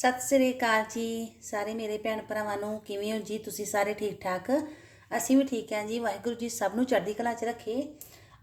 ਸਤਿ ਸ੍ਰੀ ਅਕਾਲ ਜੀ ਸਾਰੇ ਮੇਰੇ ਭੈਣ ਭਰਾਵਾਂ ਨੂੰ, ਕਿਵੇਂ ਹੋ ਜੀ? ਤੁਸੀਂ ਸਾਰੇ ਠੀਕ ਠਾਕ? ਅਸੀਂ ਵੀ ਠੀਕ ਹਾਂ ਜੀ, ਵਾਹਿਗੁਰੂ ਜੀ ਸਭ ਨੂੰ ਚੜ੍ਹਦੀ ਕਲਾ 'ਚ ਰੱਖੇ।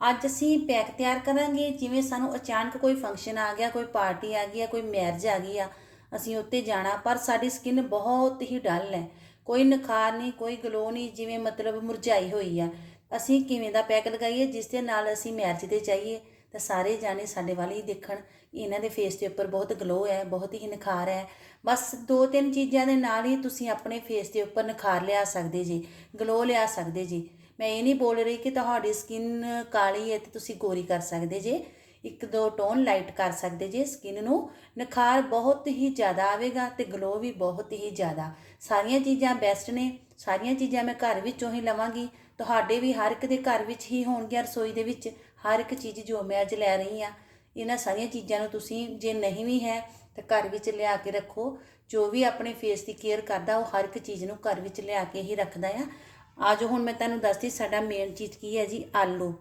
ਅੱਜ ਅਸੀਂ ਪੈਕ ਤਿਆਰ ਕਰਾਂਗੇ, ਜਿਵੇਂ ਸਾਨੂੰ ਅਚਾਨਕ ਕੋਈ ਫੰਕਸ਼ਨ ਆ ਗਿਆ, ਕੋਈ ਪਾਰਟੀ ਆ ਗਈ ਆ, ਕੋਈ ਮੈਰਿਜ ਆ ਗਈ ਆ, ਅਸੀਂ ਉੱਤੇ ਜਾਣਾ, ਪਰ ਸਾਡੀ ਸਕਿਨ ਬਹੁਤ ਹੀ ਡਲ ਹੈ। ਕੋਈ ਨਖਾਰ ਨਹੀਂ, ਕੋਈ ਗਲੋ ਨਹੀਂ, ਜਿਵੇਂ ਮਤਲਬ ਮੁਰਝਾਈ ਹੋਈ ਆ। ਅਸੀਂ ਕਿਵੇਂ ਦਾ ਪੈਕ ਲਗਾਈਏ, ਜਿਸ ਦੇ ਨਾਲ ਅਸੀਂ ਮੈਰਿਜ ਤੇ ਜਾਈਏ? ਤਾਂ ਸਾਰੇ ਜਾਣੇ ਸਾਡੇ ਵੱਲ ਹੀ ਦੇਖਣ ਇਹਨਾਂ ਦੇ ਫੇਸ ਦੇ ਉੱਪਰ ਬਹੁਤ ਗਲੋ ਹੈ, ਬਹੁਤ ਹੀ ਨਿਖਾਰ ਹੈ। ਬਸ ਦੋ ਤਿੰਨ ਚੀਜ਼ਾਂ ਦੇ ਨਾਲ ਹੀ ਤੁਸੀਂ ਆਪਣੇ ਫੇਸ ਦੇ ਉੱਪਰ ਨਿਖਾਰ ਲਿਆ ਸਕਦੇ ਜੀ ਗਲੋ ਲਿਆ ਸਕਦੇ ਜੀ। ਮੈਂ ਇਹ ਨਹੀਂ ਬੋਲ ਰਹੀ ਕਿ ਤੁਹਾਡੀ ਸਕਿਨ ਕਾਲੀ ਹੈ ਤੇ ਤੁਸੀਂ ਗੋਰੀ ਕਰ ਸਕਦੇ ਜੇ, ਇੱਕ ਦੋ ਟੋਨ ਲਾਈਟ ਕਰ ਸਕਦੇ ਜੇ ਸਕਿਨ ਨੂੰ ਨਿਖਾਰ ਬਹੁਤ ਹੀ ਜ਼ਿਆਦਾ ਆਵੇਗਾ ਤੇ ਗਲੋ ਵੀ ਬਹੁਤ ਹੀ ਜ਼ਿਆਦਾ। ਸਾਰੀਆਂ ਚੀਜ਼ਾਂ ਬੈਸਟ ਨੇ, ਸਾਰੀਆਂ ਚੀਜ਼ਾਂ ਮੈਂ ਘਰ ਵਿੱਚੋਂ ਹੀ ਲਵਾਂਗੀ, ਤੁਹਾਡੇ ਵੀ ਹਰ ਇੱਕ ਦੇ ਘਰ ਵਿੱਚ ਹੀ ਹੋਣਗੀਆਂ ਰਸੋਈ ਦੇ ਵਿੱਚ। ਹਰ ਇੱਕ ਚੀਜ਼ ਜੋ ਮੈਂ ਅੱਜ ਲੈ ਰਹੀ ਆ ਇਹਨਾਂ ਸਾਰੀਆਂ ਚੀਜ਼ਾਂ ਨੂੰ ਤੁਸੀਂ ਜੇ ਨਹੀਂ ਵੀ ਹੈ ਤਾਂ ਘਰ ਵਿੱਚ ਲਿਆ ਕੇ ਰੱਖੋ। ਜੋ ਵੀ ਆਪਣੇ ਫੇਸ ਦੀ ਕੇਅਰ ਕਰਦਾ, ਉਹ ਹਰ ਇੱਕ ਚੀਜ਼ ਨੂੰ ਘਰ ਵਿੱਚ ਲਿਆ ਕੇ ਹੀ ਰੱਖਦਾ ਆ। ਅੱਜ ਹੁਣ ਮੈਂ ਤੁਹਾਨੂੰ ਦੱਸਦੀ ਸਾਡਾ ਮੇਨ ਚੀਜ਼ ਕੀ ਹੈ ਜੀ? ਆਲੂ।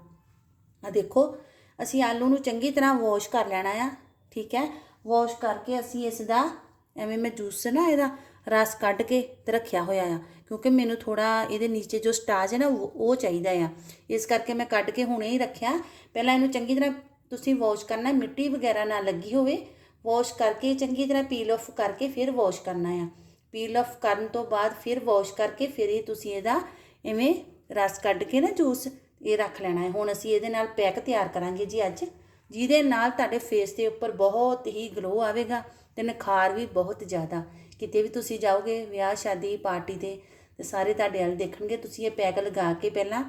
ਆ ਦੇਖੋ, ਅਸੀਂ ਆਲੂ ਨੂੰ ਚੰਗੀ ਤਰ੍ਹਾਂ ਵਾਸ਼ ਕਰ ਲੈਣਾ ਆ, ਠੀਕ ਹੈ? ਵਾਸ਼ ਕਰਕੇ ਅਸੀਂ ਇਸ ਦਾ ਐਵੇਂ ਮੈਂ ਜੂਸ ਨਾ ਇਹਦਾ ਰਸ ਕੱਢ ਕੇ ਤੇ ਰੱਖਿਆ ਹੋਇਆ ਆ। ਕਿਉਂਕਿ ਮੈਨੂੰ ਥੋੜਾ ਇਹਦੇ ਨੀਚੇ ਜੋ ਸਟਾਜ ਹੈ ਨਾ, ਉਹ ਚਾਹੀਦਾ ਆ। ਇਸ ਕਰਕੇ ਮੈਂ ਕੱਢ ਕੇ ਹੁਣੇ ਹੀ ਰੱਖਿਆ। ਪਹਿਲਾਂ ਇਹਨੂੰ ਚੰਗੀ ਤਰ੍ਹਾਂ ਤੁਸੀਂ ਵਾਸ਼ ਕਰਨਾ, ਮਿੱਟੀ ਵਗੈਰਾ ਨਾ ਲੱਗੀ ਹੋਵੇ, ਵਾਸ਼ ਕਰਕੇ ਚੰਗੀ ਤਰ੍ਹਾਂ ਪੀਲ ਆਫ ਕਰਕੇ ਫਿਰ ਵਾਸ਼ ਕਰਨਾ ਆ। ਪੀਲ ਆਫ ਕਰਨ ਤੋਂ ਬਾਅਦ ਫਿਰ ਵਾਸ਼ ਕਰਕੇ ਫਿਰ ਇਹ ਤੁਸੀਂ ਇਹਦਾ ਐਵੇਂ ਰਸ ਕੱਢ ਕੇ ਨਾ ਜੂਸ ਇਹ ਰੱਖ ਲੈਣਾ ਹੈ। ਹੁਣ ਅਸੀਂ ਇਹਦੇ ਨਾਲ ਪੈਕ ਤਿਆਰ ਕਰਾਂਗੇ ਜੀ ਅੱਜ। ਜਿਹਦੇ ਨਾਲ ਤੁਹਾਡੇ ਫੇਸ ਦੇ ਉੱਪਰ ਬਹੁਤ ਹੀ ਗਲੋ ਆਵੇਗਾ ਤੇ ਨਿਖਾਰ ਵੀ ਬਹੁਤ ਜ਼ਿਆਦਾ। ਕਿਤੇ ਵੀ ਤੁਸੀਂ ਜਾਓਗੇ ਵਿਆਹ ਸ਼ਾਦੀ ਪਾਰਟੀ ਤੇ ਤੇ ਸਾਰੇ ਤੁਹਾਡੇ ਵੱਲ ਦੇਖਣਗੇ, ਤੁਸੀਂ ਇਹ ਪੈਕ ਲਗਾ ਕੇ ਪਹਿਲਾਂ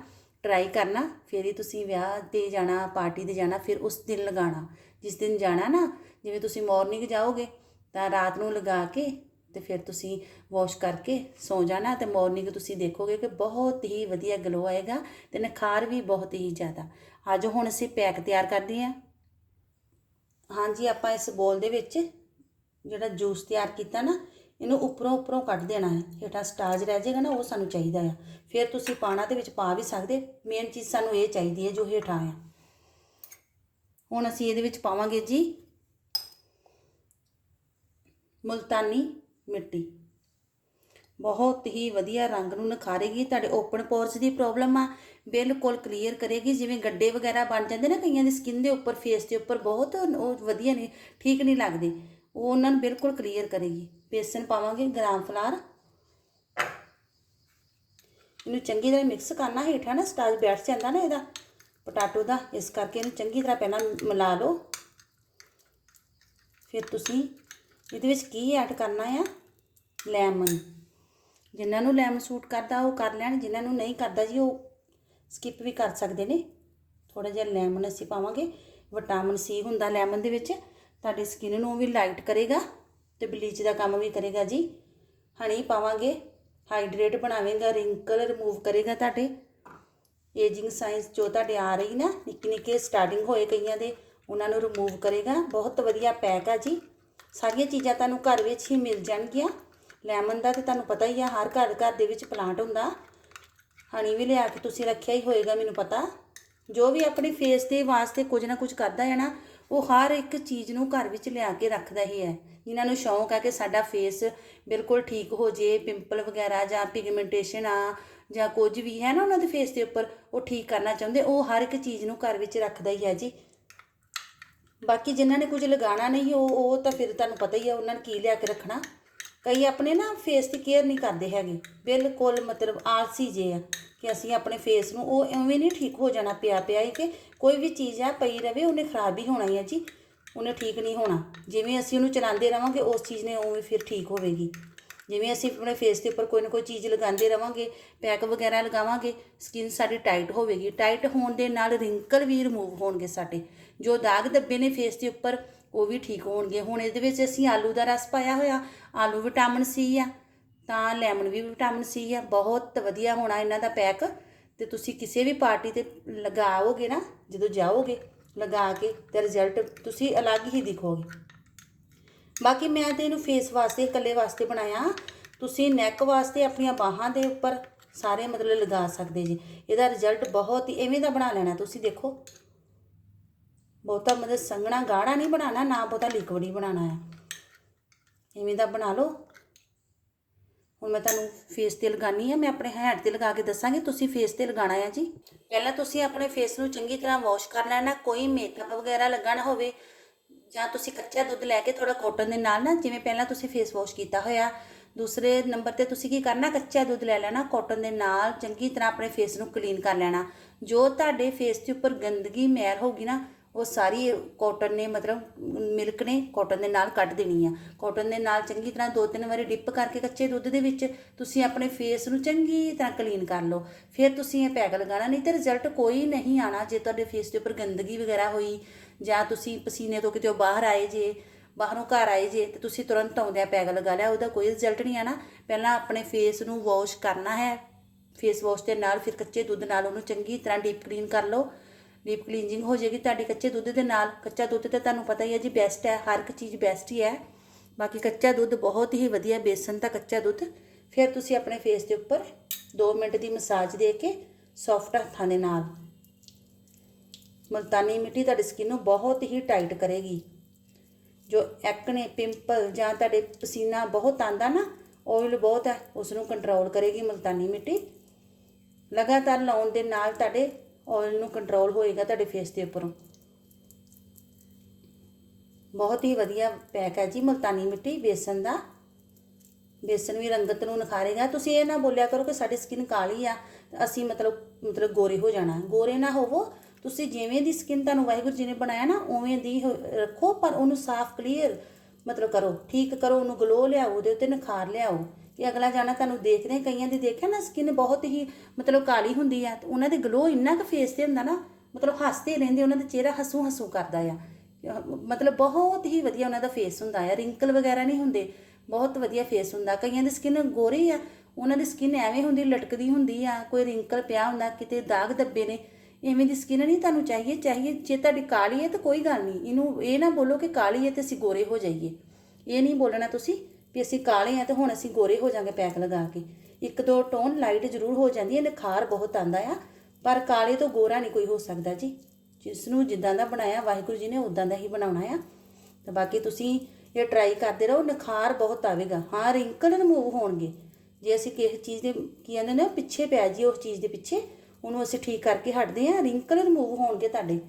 ਟਰਾਈ ਕਰਨਾ, ਫਿਰ ਹੀ ਤੁਸੀਂ ਵਿਆਹ ਤੇ ਜਾਣਾ ਪਾਰਟੀ ਤੇ ਜਾਣਾ, ਫਿਰ ਉਸ ਦਿਨ ਲਗਾਉਣਾ। ਜਿਸ ਦਿਨ ਜਾਣਾ ਨਾ, ਜਿਵੇਂ ਤੁਸੀਂ ਮਾਰਨਿੰਗ ਜਾਓਗੇ, ਤਾਂ ਰਾਤ ਨੂੰ ਲਗਾ ਕੇ ਤੇ ਫਿਰ ਤੁਸੀਂ ਵਾਸ਼ ਕਰਕੇ ਸੌ ਜਾਣਾ ਤੇ ਮਾਰਨਿੰਗ ਤੁਸੀਂ ਦੇਖੋਗੇ ਕਿ ਬਹੁਤ ਹੀ ਵਧੀਆ ਗਲੋ ਆਏਗਾ ਤੇ ਨਿਖਾਰ ਵੀ ਬਹੁਤ ਹੀ ਜ਼ਿਆਦਾ। ਅੱਜ ਹੁਣ ਅਸੀਂ ਪੈਕ ਤਿਆਰ ਕਰਦੇ ਹਾਂ। ਹਾਂਜੀ, ਆਪਾਂ ਇਸ ਬੋਲ ਦੇ ਵਿੱਚ ਜਿਹੜਾ ਜੂਸ ਤਿਆਰ ਕੀਤਾ ਨਾ ਇਹਨੂੰ ਉੱਪਰੋਂ ਉੱਪਰੋਂ ਕੱਢ ਦੇਣਾ ਹੈ। ਹੇਠਾਂ ਸਟਾਜ ਰਹਿ ਜਾਏਗਾ ਨਾ, ਉਹ ਸਾਨੂੰ ਚਾਹੀਦਾ ਆ। ਫਿਰ ਤੁਸੀਂ ਪਾਣਾ ਦੇ ਵਿੱਚ ਪਾ ਵੀ ਸਕਦੇ। ਮੇਨ ਚੀਜ਼ ਸਾਨੂੰ ਇਹ ਚਾਹੀਦੀ ਹੈ ਜੋ ਹੇਠਾਂ ਆ। ਹੁਣ ਅਸੀਂ ਇਹਦੇ ਵਿੱਚ ਪਾਵਾਂਗੇ ਜੀ ਮੁਲਤਾਨੀ ਮਿੱਟੀ। ਬਹੁਤ ਹੀ ਵਧੀਆ ਰੰਗ ਨੂੰ ਨਿਖਾਰੇਗੀ। ਤੁਹਾਡੇ ਓਪਨ ਪੋਰਸ ਦੀ ਪ੍ਰੋਬਲਮ ਆ। ਬਿਲਕੁਲ ਕਲੀਅਰ ਕਰੇਗੀ। ਜਿਵੇਂ ਗੱਡੇ ਵਗੈਰਾ ਬਣ ਜਾਂਦੇ ਨਾ, ਕਈਆਂ ਦੀ ਸਕਿਨ ਦੇ ਉੱਪਰ ਫੇਸ ਦੇ ਉੱਪਰ ਬਹੁਤ ਉਹ ਵਧੀਆ ਨਹੀਂ ਠੀਕ ਨਹੀਂ ਲੱਗਦੇ। ਉਹ ਉਹਨਾਂ ਨੂੰ ਬਿਲਕੁਲ ਕਲੀਅਰ ਕਰੇਗੀ। ਬੇਸਨ ਪਾਵਾਂਗੇ, ਗ੍ਰਾਮ ਫਲਾਰ। ਇਹਨੂੰ ਚੰਗੀ ਤਰ੍ਹਾਂ ਮਿਕਸ ਕਰਨਾ, ਹੇਠਾਂ ਨਾ ਸਟਾਜ ਬੈਠ ਜਾਂਦਾ ਨਾ ਇਹਦਾ ਪਟਾਟੋ ਦਾ, ਇਸ ਕਰਕੇ ਇਹਨੂੰ ਚੰਗੀ ਤਰ੍ਹਾਂ ਪਹਿਲਾਂ ਮਿਲਾ ਲਓ। ਫਿਰ ਤੁਸੀਂ ਇਹਦੇ ਵਿੱਚ ਕੀ ਐਡ ਕਰਨਾ ਆ? ਲੈਮਨ ਜਿਨ੍ਹਾਂ ਨੂੰ ਲੈਮਨ ਸੂਟ ਕਰਦਾ, ਉਹ ਕਰ ਲੈਣ, ਜਿਨ੍ਹਾਂ ਨੂੰ ਨਹੀਂ ਕਰਦਾ ਜੀ, ਉਹ ਸਕਿਪ ਵੀ ਕਰ ਸਕਦੇ ਨੇ। ਥੋੜਾ ਜਿਹਾ ਲੈਮਨ ਅਸੀਂ ਪਾਵਾਂਗੇ ਵਿਟਾਮਿਨ ਸੀ ਹੁੰਦਾ ਲੈਮਨ ਦੇ ਵਿੱਚ, ਤੁਹਾਡੀ ਸਕਿਨ ਨੂੰ ਵੀ ਲਾਈਟ ਕਰੇਗਾ। ਤੇ ਬਲੀਚ ਦਾ ਕੰਮ ਵੀ ਕਰੇਗਾ ਜੀ। ਹਣੀ ਪਾਵਾਂਗੇ, ਹਾਈਡਰੇਟ ਬਣਾਵੇਗਾ, ਰਿੰਕਲ ਰਿਮੂਵ ਕਰੇਗਾ ਤੁਹਾਡੇ। ਏਜਿੰਗ ਸਾਇੰਸ ਜੋ ਤੁਹਾਡੇ ਆ ਰਹੀ ਨਾ ਨਿੱਕੇ ਨਿੱਕੇ ਸਟਾਰਟਿੰਗ ਹੋਏ ਕਈਆਂ ਦੇ, ਉਹਨਾਂ ਨੂੰ ਰਿਮੂਵ ਕਰੇਗਾ। ਬਹੁਤ ਵਧੀਆ ਪੈਕ ਆ ਜੀ। ਸਾਰੀਆਂ ਚੀਜ਼ਾਂ ਤੁਹਾਨੂੰ ਘਰ ਵਿੱਚ ਹੀ ਮਿਲ ਜਾਣਗੀਆਂ। ਲੈਮਨ ਦਾ ਤੇ ਤੁਹਾਨੂੰ ਪਤਾ ਹੀ ਆ, ਹਰ ਘਰ ਘਰ ਦੇ ਵਿੱਚ ਪਲਾਂਟ ਹੁੰਦਾ। ਹਣੀ ਵੀ ਲਿਆ ਕੇ ਤੁਸੀਂ ਰੱਖਿਆ ਹੀ ਹੋਏਗਾ, ਮੈਨੂੰ ਪਤਾ। ਜੋ ਵੀ ਆਪਣੇ ਫੇਸ ਦੇ ਵਾਸਤੇ ਕੁਝ ਨਾ ਕੁਝ ਕਰਦਾ ਹੈ ਨਾ ਉਹ ਹਰ ਇੱਕ ਚੀਜ਼ ਨੂੰ ਘਰ ਵਿੱਚ ਲਿਆ ਕੇ ਰੱਖਦਾ ਹੀ ਹੈ। ਜਿਨ੍ਹਾਂ ਨੂੰ ਸ਼ੌਂਕ ਹੈ ਕਿ ਸਾਡਾ ਫੇਸ ਬਿਲਕੁਲ ਠੀਕ ਹੋ ਜੇ ਪਿੰਪਲ ਵਗੈਰਾ ਜਾਂ ਪਿਗਮੈਂਟੇਸ਼ਨ ਆ ਜਾਂ ਕੁਝ ਵੀ ਹੈ ਨਾ ਉਹਨਾਂ ਦੇ ਫੇਸ ਦੇ ਉੱਪਰ, ਉਹ ਠੀਕ ਕਰਨਾ ਚਾਹੁੰਦੇ, ਉਹ ਹਰ ਇੱਕ ਚੀਜ਼ ਨੂੰ ਘਰ ਵਿੱਚ ਰੱਖਦਾ ਹੀ ਹੈ ਜੀ। ਬਾਕੀ ਜਿਨ੍ਹਾਂ ਨੇ ਕੁਝ ਲਗਾਉਣਾ ਨਹੀਂ, ਉਹ ਉਹ ਤਾਂ ਫਿਰ ਤੁਹਾਨੂੰ ਪਤਾ ਹੀ ਆ ਉਹਨਾਂ ਨੇ ਕੀ ਲਿਆ ਕੇ ਰੱਖਣਾ। ਕਈ ਆਪਣੇ ਨਾ ਫੇਸ ਦੀ ਕੇਅਰ ਨਹੀਂ ਕਰਦੇ ਹੈਗੇ। ਬਿਲਕੁਲ ਮਤਲਬ ਆਲਸੀ ਜੇ ਆ। ਕਿ ਅਸੀਂ ਆਪਣੇ ਫੇਸ ਨੂੰ ਉਹ ਐਵੇਂ ਨਹੀਂ ਠੀਕ ਹੋ ਜਾਣਾ ਪਿਆ ਪਿਆ ਹੀ ਕਿ ਕੋਈ ਵੀ ਚੀਜ਼ ਆ ਪਈ ਰਵੇ, ਉਹਨੇ ਖਰਾਬ ਹੀ ਹੋਣਾ ਹੀ ਹੈ ਜੀ। ਉਹਨੇ ਠੀਕ ਨਹੀਂ ਹੋਣਾ। ਜਿਵੇਂ ਅਸੀਂ ਉਹਨੂੰ ਚਲਾਉਂਦੇ ਰਵਾਂਗੇ, ਉਸ ਚੀਜ਼ ਨੇ ਉਵੇਂ ਫਿਰ ਠੀਕ ਹੋਵੇਗੀ। ਜਿਵੇਂ ਅਸੀਂ ਆਪਣੇ ਫੇਸ ਦੇ ਉੱਪਰ ਕੋਈ ਨਾ ਕੋਈ ਚੀਜ਼ ਲਗਾਉਂਦੇ ਰਵਾਂਗੇ, ਪੈਕ ਵਗੈਰਾ ਲਗਾਵਾਂਗੇ ਸਕਿਨ ਸਾਡੀ ਟਾਈਟ ਹੋਵੇਗੀ। ਟਾਈਟ ਹੋਣ ਦੇ ਨਾਲ ਰਿੰਕਲ ਵੀ ਰਿਮੂਵ ਹੋਣਗੇ ਸਾਡੇ। ਜੋ ਦਾਗ ਧੱਬੇ ਨੇ ਫੇਸ ਦੇ ਉੱਪਰ, ਉਹ ਵੀ ਠੀਕ ਹੋਣਗੇ। ਹੁਣ ਇਹਦੇ ਵਿੱਚ ਅਸੀਂ ਆਲੂ ਦਾ ਰਸ ਪਾਇਆ ਹੋਇਆ। ਆਲੂ ਵਿਟਾਮਿਨ ਸੀ ਆ। ਤਾਂ ਲੈਮਨ ਵੀ ਵਿਟਾਮਿਨ ਸੀ ਆ, ਬਹੁਤ ਵਧੀਆ ਹੋਣਾ ਇਹਨਾਂ ਦਾ ਪੈਕ। ਤੇ ਤੁਸੀਂ ਕਿਸੇ ਵੀ ਪਾਰਟੀ ਤੇ ਲਗਾਓਗੇ ਨਾ, ਜਦੋਂ ਜਾਓਗੇ ਲਗਾ ਕੇ, ਤੇ ਰਿਜ਼ਲਟ ਤੁਸੀਂ ਅਲੱਗ ਹੀ ਦਿਖੋਗੇ। ਬਾਕੀ ਮੈਂ ਤੇ ਇਹਨੂੰ ਫੇਸ ਵਾਸਤੇ, ਇਕੱਲੇ ਵਾਸਤੇ ਬਣਾਇਆ। ਤੁਸੀਂ ਨੈਕ ਵਾਸਤੇ ਆਪਣੀਆਂ ਬਾਹਾਂ ਦੇ ਉੱਪਰ ਸਾਰੇ ਮਤਲਬ ਲਗਾ ਸਕਦੇ ਜੀ। ਇਹਦਾ ਰਿਜ਼ਲਟ ਬਹੁਤ ਹੀ, ਐਵੇਂ ਦਾ ਬਣਾ ਲੈਣਾ ਤੁਸੀਂ ਦੇਖੋ। ਬਹੁਤਾ ਮਤਲਬ ਸੰਘਣਾ, ਗਾੜਾ ਨਹੀਂ ਬਣਾਉਣਾ, ਨਾ ਬਹੁਤਾ ਲਿਕਵਿਡ ਹੀ ਬਣਾਉਣਾ ਆ। ਇਵੇਂ ਦਾ ਬਣਾ ਲਓ। ਹੁਣ ਮੈਂ ਤੁਹਾਨੂੰ ਫੇਸ ਤੇ ਲਗਾਨੀ ਆ, ਮੈਂ ਆਪਣੇ ਹੈਂਡ ਤੇ ਲਗਾ ਕੇ ਦੱਸਾਂਗੀ, ਤੁਸੀਂ ਫੇਸ ਤੇ ਲਗਾਣਾ ਆ ਜੀ। ਪਹਿਲਾਂ ਤੁਸੀਂ ਆਪਣੇ ਫੇਸ ਨੂੰ ਚੰਗੀ ਤਰ੍ਹਾਂ ਵਾਸ਼ ਕਰ ਲੈਣਾ, ਕੋਈ ਮੇਕਅਪ ਵਗੈਰਾ ਲਗਾਣਾ ਹੋਵੇ, ਜਾਂ ਤੁਸੀਂ ਕੱਚਾ ਦੁੱਧ ਲੈ ਕੇ ਥੋੜਾ ਕਾਟਨ ਦੇ ਨਾਲ ਨਾ, ਜਿਵੇਂ ਪਹਿਲਾਂ ਤੁਸੀਂ ਫੇਸ ਵਾਸ਼ ਕੀਤਾ ਹੋਇਆ। ਦੂਸਰੇ ਨੰਬਰ ਤੇ ਤੁਸੀਂ ਕੀ ਕਰਨਾ, ਕੱਚਾ ਦੁੱਧ ਲੈ ਲੈਣਾ ਕਾਟਨ ਦੇ ਨਾਲ ਚੰਗੀ ਤਰ੍ਹਾਂ ਆਪਣੇ ਫੇਸ ਨੂੰ ਕਲੀਨ ਕਰ ਲੈਣਾ। ਜੋ ਤੁਹਾਡੇ ਫੇਸ ਦੇ ਉੱਪਰ ਗੰਦਗੀ, ਮੈਲ ਹੋਗੀ ਨਾ ਉਹ ਸਾਰੀ ਕਾਟਨ ਨੇ ਮਤਲਬ ਮਿਲਕ ਨੇ ਕਾਟਨ ਦੇ ਨਾਲ ਕੱਢ ਦੇਣੀ ਆ। ਕਾਟਨ ਦੇ ਨਾਲ ਚੰਗੀ ਤਰ੍ਹਾਂ ਦੋ ਤਿੰਨ ਵਾਰੀ ਡਿਪ ਕਰਕੇ ਕੱਚੇ ਦੁੱਧ ਦੇ ਵਿੱਚ ਤੁਸੀਂ ਆਪਣੇ ਫੇਸ ਨੂੰ ਚੰਗੀ ਤਰ੍ਹਾਂ ਕਲੀਨ ਕਰ ਲਓ। ਫਿਰ ਤੁਸੀਂ ਇਹ ਪੈਕ ਲਗਾਉਣਾ, ਨਹੀਂ ਤੇ ਰਿਜ਼ਲਟ ਕੋਈ ਨਹੀਂ ਆਣਾ ਜੇ ਤੁਹਾਡੇ ਫੇਸ ਦੇ ਉੱਪਰ ਗੰਦਗੀ ਵਗੈਰਾ ਹੋਈ ਜਾਂ ਤੁਸੀਂ ਪਸੀਨੇ ਤੋਂ ਕਿਤੇ ਬਾਹਰ ਆਏ ਜੇ, ਬਾਹਰੋਂ ਘਰ ਆਏ ਜੇ ਤੇ ਤੁਸੀਂ ਤੁਰੰਤ ਆਉਂਦਿਆਂ ਪੈਕ ਲਗਾ ਲਿਆ, ਉਹਦਾ ਕੋਈ ਰਿਜ਼ਲਟ ਨਹੀਂ ਆਣਾ ਪਹਿਲਾਂ ਆਪਣੇ ਫੇਸ ਨੂੰ ਵਾਸ਼ ਕਰਨਾ ਹੈ ਫੇਸ ਵਾਸ਼ ਦੇ ਨਾਲ ਫਿਰ ਕੱਚੇ ਦੁੱਧ ਨਾਲ ਉਹਨੂੰ ਚੰਗੀ ਤਰ੍ਹਾਂ ਡੀਪ ਕਲੀਨ ਕਰ ਲਓ। ਡੀਪ ਕਲੀਨਜਿੰਗ ਹੋ ਜਾਏਗੀ ਤੁਹਾਡੇ ਕੱਚੇ ਦੁੱਧ ਦੇ ਨਾਲ। ਕੱਚਾ ਦੁੱਧ ਤੇ ਤੁਹਾਨੂੰ ਪਤਾ ਹੀ ਹੈ ਜੀ ਬੈਸਟ ਹੈ, ਹਰ ਇੱਕ ਚੀਜ਼ ਬੈਸਟ ਹੀ ਹੈ। ਬਾਕੀ ਕੱਚਾ ਦੁੱਧ ਬਹੁਤ ਹੀ ਵਧੀਆ, ਬੇਸਨ ਦਾ ਕੱਚਾ ਦੁੱਧ। ਫਿਰ ਤੁਸੀਂ ਆਪਣੇ ਫੇਸ ਦੇ ਉੱਪਰ 2 ਮਿੰਟ ਦੀ ਮਸਾਜ ਦੇ ਕੇ ਸੌਫਟ ਹੱਥਾਂ ਦੇ ਨਾਲ। ਮਲਤਾਨੀ ਮਿੱਟੀ ਤੁਹਾਡੀ ਸਕਿਨ ਨੂੰ ਬਹੁਤ ਹੀ ਟਾਈਟ ਕਰੇਗੀ। ਜੋ ਐਕਨੇ ਪਿੰਪਲ ਜਾਂ ਤੁਹਾਡੇ ਪਸੀਨਾ ਬਹੁਤ ਆਂਦਾ ਨਾ ਆਇਲ ਬਹੁਤ ਹੈ ਉਸ ਨੂੰ ਕੰਟਰੋਲ ਕਰੇਗੀ ਮਲਤਾਨੀ ਮਿੱਟੀ। ਲਗਾਤਾਰ ਲਾਉਣ ਦੇ ਨਾਲ ਤੁਹਾਡੇ ਆਇਲ ਨੂੰ ਕੰਟਰੋਲ ਹੋਏਗਾ ਤੁਹਾਡੇ ਫੇਸ ਦੇ ਉੱਪਰੋਂ। ਬਹੁਤ ਹੀ ਵਧੀਆ ਪੈਕ ਹੈ ਜੀ ਮਲਤਾਨੀ ਮਿੱਟੀ, ਬੇਸਨ ਦਾ। ਬੇਸਨ ਵੀ ਰੰਗਤ ਨੂੰ ਨਿਖਾਰੇਗਾ। ਤੁਸੀਂ ਇਹ ਨਾ ਬੋਲਿਆ ਕਰੋ ਕਿ ਸਾਡੀ ਸਕਿਨ ਕਾਲੀ ਆ ਅਸੀਂ ਮਤਲਬ ਮਤਲਬ ਗੋਰੇ ਹੋ ਜਾਣਾ। ਗੋਰੇ ਨਾ ਹੋਵੋ। ਤੁਸੀਂ ਜਿਵੇਂ ਦੀ ਸਕਿਨ ਤੁਹਾਨੂੰ ਵਾਹਿਗੁਰੂ ਜੀ ਨੇ ਬਣਾਇਆ ਨਾ, ਉਵੇਂ ਦੀ ਹੋ- ਰੱਖੋ, ਪਰ ਉਹਨੂੰ ਸਾਫ਼ ਕਲੀਅਰ ਮਤਲਬ ਕਰੋ। ਠੀਕ ਕਰੋ, ਉਹਨੂੰ ਗਲੋ ਲਿਆਓ, ਉਹਦੇ ਉੱਤੇ ਨਿਖਾਰ ਲਿਆਓ। ਕਿ ਅਗਲਾ ਜਾਣਾ ਤੁਹਾਨੂੰ ਦੇਖਦੇ ਆ, ਕਈਆਂ ਦੀ ਦੇਖਿਆ ਨਾ ਸਕਿਨ ਬਹੁਤ ਹੀ ਮਤਲਬ ਕਾਲੀ ਹੁੰਦੀ ਆ ਤੇ ਉਹਨਾਂ ਦੇ ਗਲੋ ਇੰਨਾ ਕੁ ਫੇਸ ਤੇ ਹੁੰਦਾ ਨਾ ਮਤਲਬ ਹੱਸਦੇ ਰਹਿੰਦੇ ਉਹਨਾਂ ਦਾ ਚਿਹਰਾ ਹਸੂ ਹਸੂ ਕਰਦਾ ਆ। ਮਤਲਬ ਬਹੁਤ ਹੀ ਵਧੀਆ ਉਹਨਾਂ ਦਾ ਫੇਸ ਹੁੰਦਾ ਆ ਰਿੰਕਲ ਵਗੈਰਾ ਨਹੀਂ ਹੁੰਦੇ ਬਹੁਤ ਵਧੀਆ ਫੇਸ ਹੁੰਦਾ। ਕਈਆਂ ਦੀ ਸਕਿਨ ਗੋਰੀ ਆ ਉਹਨਾਂ ਦੀ ਸਕਿਨ ਐਵੇਂ ਹੁੰਦੀ ਲਟਕਦੀ ਹੁੰਦੀ ਆ ਕੋਈ ਰਿੰਕਲ ਪਿਆ ਹੁੰਦਾ ਕਿਤੇ ਦਾਗ ਧੱਬੇ ਨੇ ਐਵੇਂ ਦੀ ਸਕਿਨ ਨਹੀਂ ਤੁਹਾਨੂੰ ਚਾਹੀਏ ਚਾਹੀਏ ਜੇ ਤੁਹਾਡੀ ਕਾਲੀ ਹੈ ਤਾਂ ਕੋਈ ਗੱਲ ਨਹੀਂ ਇਹਨੂੰ ਇਹ ਨਾ ਬੋਲੋ ਕਿ ਕਾਲੀ ਹੈ ਤੇ ਅਸੀਂ ਗੋਰੇ ਹੋ ਜਾਈਏ। ਇਹ ਨਹੀਂ ਬੋਲਣਾ ਤੁਸੀਂ ਵੀ ਅਸੀਂ ਕਾਲੇ ਆ ਤੇ ਹੁਣ ਅਸੀਂ ਗੋਰੇ ਹੋ ਜਾਾਂਗੇ ਪੈਕ ਲਗਾ ਕੇ। ਇੱਕ ਦੋ ਟੋਨ ਲਾਈਟ ਜ਼ਰੂਰ ਹੋ ਜਾਂਦੀ ਹੈ, ਨਿਖਾਰ ਬਹੁਤ ਆਂਦਾ ਆ। ਪਰ ਕਾਲੇ ਤੋਂ ਗੋਰਾ ਨਹੀਂ ਕੋਈ ਹੋ ਸਕਦਾ ਜੀ। ਜਿਸ ਨੂੰ ਜਿੱਦਾਂ ਦਾ ਬਣਾਇਆ, ਵਾਹਿਗੁਰੂ ਜੀ ਨੇ ਉਦਾਂ ਦਾ ਹੀ ਬਣਾਉਣਾ ਆ। ਤਾਂ ਬਾਕੀ ਤੁਸੀਂ ਇਹ ਟਰਾਈ ਕਰਦੇ ਰਹੋ, ਨਿਖਾਰ ਬਹੁਤ ਆਵੇਗਾ। ਹਾਂ ਰਿੰਕਲ ਰਿਮੂਵ ਹੋਣਗੇ। ਜੇ ਅਸੀਂ ਕਿਸੇ ਚੀਜ਼ ਦੇ, ਕੀ ਕਹਿੰਦੇ ਨੇ, ਪਿੱਛੇ ਪੈ ਜੀ ਉਸ ਚੀਜ਼ ਦੇ ਪਿੱਛੇ, ਉਹਨੂੰ ਅਸੀਂ ਠੀਕ ਕਰਕੇ ਹਟਦੇ ਆ ਰਿੰਕਲ ਰਿਮੂਵ ਹੋਣਗੇ ਤੁਹਾਡੇ।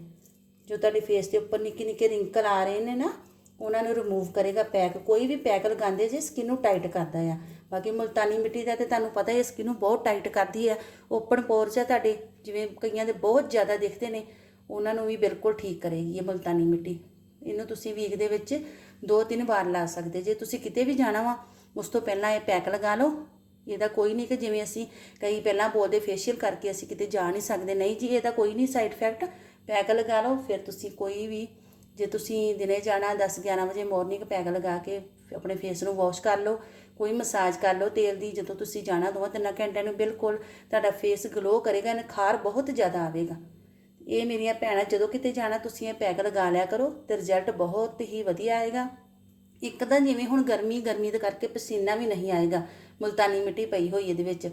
ਜੋ ਤੁਹਾਡੇ ਫੇਸ ਦੇ ਉੱਪਰ ਨਿੱਕੇ ਨਿੱਕੇ ਰਿੰਕਲ ਆ ਰਹੇ ਨੇ ਨਾ ਉਹਨਾਂ ਨੂੰ ਰਿਮੂਵ ਕਰੇਗਾ ਪੈਕ ਕੋਈ ਵੀ ਪੈਕ ਲਗਾਉਂਦੇ ਜੇ ਸਕਿਨ ਨੂੰ ਟਾਈਟ ਕਰਦਾ ਆ। ਬਾਕੀ ਮੁਲਤਾਨੀ ਮਿੱਟੀ ਦਾ ਤੇ ਤੁਹਾਨੂੰ ਪਤਾ ਹੀ ਸਕਿਨ ਨੂੰ ਬਹੁਤ ਟਾਈਟ ਕਰਦੀ ਆ। ਓਪਨ ਪੋਰਸ ਆ ਤੁਹਾਡੇ, ਜਿਵੇਂ ਕਈਆਂ ਦੇ ਬਹੁਤ ਜ਼ਿਆਦਾ ਦਿਖਦੇ ਨੇ, ਉਹਨਾਂ ਨੂੰ ਵੀ ਬਿਲਕੁਲ ਠੀਕ ਕਰੇਗੀ ਇਹ ਮੁਲਤਾਨੀ ਮਿੱਟੀ। ਇਹਨੂੰ ਤੁਸੀਂ ਵੀਕ ਦੇ ਵਿੱਚ ਦੋ ਤਿੰਨ ਵਾਰ ਲਾ ਸਕਦੇ ਜੇ। ਤੁਸੀਂ ਕਿਤੇ ਵੀ ਜਾਣਾ ਵਾ, ਉਸ ਤੋਂ ਪਹਿਲਾਂ ਇਹ ਪੈਕ ਲਗਾ ਲਓ। ਇਹਦਾ ਕੋਈ ਨਹੀਂ ਕਿ ਜਿਵੇਂ ਅਸੀਂ ਕਈ ਪਹਿਲਾਂ ਬੋਲਦੇ ਫੇਸ਼ੀਅਲ ਕਰਕੇ ਅਸੀਂ ਕਿਤੇ ਜਾ ਨਹੀਂ ਸਕਦੇ। ਨਹੀਂ ਜੀ, ਇਹਦਾ ਕੋਈ ਨਹੀਂ ਸਾਈਡ ਇਫੈਕਟ ਪੈਕ ਲਗਾ ਲਓ, ਫਿਰ ਤੁਸੀਂ ਕੋਈ ਵੀ ਜੇ ਤੁਸੀਂ ਦਿਨੇ ਜਾਣਾ 10 11 ਵਜੇ ਮਾਰਨਿੰਗ ਪੈਗ ਲਗਾ ਕੇ ਆਪਣੇ ਫੇਸ ਨੂੰ ਵਾਸ਼ ਕਰ ਲਓ, ਕੋਈ ਮਸਾਜ ਕਰ ਲਓ, ਤੇਲ ਦੀ ਜਦੋਂ ਤੁਸੀਂ ਜਾਣਾ ਦੋਵਾਂ ਤਿੰਨਾਂ ਘੰਟਿਆਂ ਨੂੰ, ਬਿਲਕੁਲ ਤੁਹਾਡਾ ਫੇਸ ਗਲੋ ਕਰੇਗਾ ਨਿਖਾਰ ਬਹੁਤ ਜ਼ਿਆਦਾ ਆਵੇਗਾ। ਇਹ ਮੇਰੀਆਂ ਭੈਣਾਂ, ਜਦੋਂ ਕਿਤੇ ਜਾਣਾ ਤੁਸੀਂ ਇਹ ਪੈਕ ਲਗਾ ਲਿਆ ਕਰੋ, ਤੇ ਰਿਜ਼ਲਟ ਬਹੁਤ ਹੀ ਵਧੀਆ ਆਏਗਾ। ਇੱਕ ਤਾਂ ਜਿਵੇਂ ਹੁਣ ਗਰਮੀ ਗਰਮੀ ਦੇ ਕਰਕੇ ਪਸੀਨਾ ਵੀ ਨਹੀਂ ਆਏਗਾ, ਮੁਲਤਾਨੀ ਮਿੱਟੀ ਪਈ ਹੋਈ ਇਹਦੇ ਵਿੱਚ।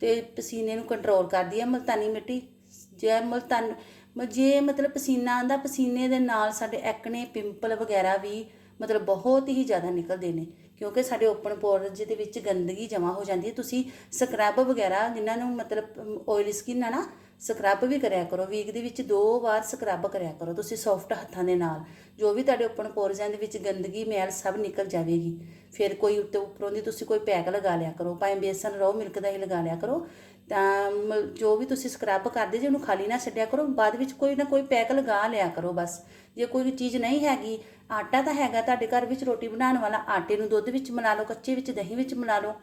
ਤੇ ਪਸੀਨੇ ਨੂੰ ਕੰਟਰੋਲ ਕਰਦੀ ਹੈ ਮੁਲਤਾਨੀ ਮਿੱਟੀ। ਜੇ ਮੁਲਤਾਨ ਜੇ ਮਤਲਬ ਪਸੀਨਾ ਆਂਦਾ ਪਸੀਨੇ ਦੇ ਨਾਲ ਸਾਡੇ ਐਕਨੇ ਪਿੰਪਲ ਵਗੈਰਾ ਵੀ ਮਤਲਬ ਬਹੁਤ ਹੀ ਜ਼ਿਆਦਾ ਨਿਕਲਦੇ ਨੇ, ਕਿਉਂਕਿ ਸਾਡੇ ਓਪਨ ਪੋਰਜ਼ ਦੇ ਵਿੱਚ ਗੰਦਗੀ ਜਮਾ ਹੋ ਜਾਂਦੀ ਹੈ। ਤੁਸੀਂ ਸਕਰਬ ਵਗੈਰਾ ਜਿਨ੍ਹਾਂ ਨੂੰ ਮਤਲਬ ਆਇਲੀ ਸਕਿਨ ਆ ਨਾ ਸਕਰਬ ਵੀ ਕਰਿਆ ਕਰੋ। ਵੀਕ ਦੇ ਵਿੱਚ ਦੋ ਵਾਰ ਸਕਰਬ ਕਰਿਆ ਕਰੋ ਤੁਸੀਂ ਸੌਫਟ ਹੱਥਾਂ ਦੇ ਨਾਲ। ਜੋ ਵੀ ਤੁਹਾਡੇ ਓਪਨ ਪੋਰਜ਼ਾਂ ਦੇ ਵਿੱਚ ਗੰਦਗੀ, ਮੈਲ ਸਭ ਨਿਕਲ ਜਾਵੇਗੀ। ਫਿਰ ਕੋਈ ਉੱਤੇ, ਉੱਪਰੋਂ ਦੀ ਤੁਸੀਂ ਕੋਈ ਪੈਕ ਲਗਾ ਲਿਆ ਕਰੋ, ਭਾਵੇਂ ਬੇਸਨ ਰੋ ਮਿਲਕ ਦਾ ਹੀ ਲਗਾ ਲਿਆ ਕਰੋ। ਤਾਂ ਮ- ਜੋ ਵੀ ਤੁਸੀਂ ਸਕਰੱਬ ਕਰਦੇ ਜੇ ਉਹਨੂੰ ਖਾਲੀ ਨਾ ਛੱਡਿਆ ਕਰੋ, ਬਾਅਦ ਵਿੱਚ ਕੋਈ ਨਾ ਕੋਈ ਪੈਕ ਲਗਾ ਲਿਆ ਕਰੋ ਬਸ। ਜੇ ਕੋਈ ਚੀਜ਼ ਨਹੀਂ ਹੈਗੀ, ਆਟਾ ਤਾਂ ਹੈਗਾ ਤੁਹਾਡੇ ਘਰ ਵਿੱਚ ਰੋਟੀ ਬਣਾਉਣ ਵਾਲਾ, ਆਟੇ ਨੂੰ ਦੁੱਧ ਵਿੱਚ ਮਿਲਾ ਲਓ, ਕੱਚੇ ਵਿੱਚ, ਦਹੀਂ ਵਿੱਚ ਮਿਲਾ ਲਓ,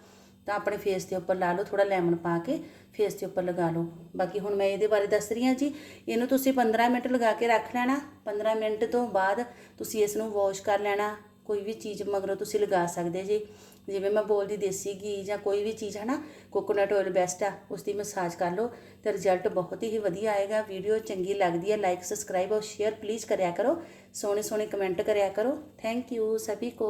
ਤਾਂ ਆਪਣੇ ਫੇਸ ਦੇ ਉੱਪਰ ਲਾ ਲਓ ਥੋੜਾ ਲੈਮਨ ਪਾ ਕੇ ਫੇਸ ਦੇ ਉੱਪਰ ਲਗਾ ਲਓ। ਬਾਕੀ ਹੁਣ ਮੈਂ ਇਹਦੇ ਬਾਰੇ ਦੱਸ ਰਹੀ ਹਾਂ ਜੀ, ਇਹਨੂੰ ਤੁਸੀਂ 15 ਮਿੰਟ ਲਗਾ ਕੇ ਰੱਖ ਲੈਣਾ 15 ਮਿੰਟ ਤੋਂ ਬਾਅਦ ਤੁਸੀਂ ਇਸ ਨੂੰ ਵਾਸ਼ ਕਰ ਲੈਣਾ, ਕੋਈ ਵੀ ਚੀਜ਼ ਮਗਰੋਂ ਤੁਸੀਂ ਲਗਾ ਸਕਦੇ ਜੀ। ਜਿਵੇਂ ਮੈਂ ਬੋਲਦੀ ਦੇਸੀ ਘੀ ਜਾਂ ਕੋਈ ਵੀ ਚੀਜ਼ ਹੈ ਨਾ ਕੋਕੋਨਟ ਆਇਲ ਬੈਸਟ ਆ ਉਸ ਦੀ ਮਸਾਜ ਕਰ ਲਓ, ਤੇ ਰਿਜ਼ਲਟ ਬਹੁਤ ਹੀ ਵਧੀਆ ਆਏਗਾ ਵੀਡੀਓ ਚੰਗੀ ਲੱਗਦੀ ਹੈ ਲਾਈਕ ਸਬਸਕ੍ਰਾਈਬ ਔਰ ਸ਼ੇਅਰ ਪਲੀਜ਼ ਕਰਿਆ ਕਰੋ ਸੋਹਣੇ ਸੋਹਣੇ ਕਮੈਂਟ ਕਰਿਆ ਕਰੋ ਥੈਂਕ ਯੂ ਸਭੀ ਕੋ।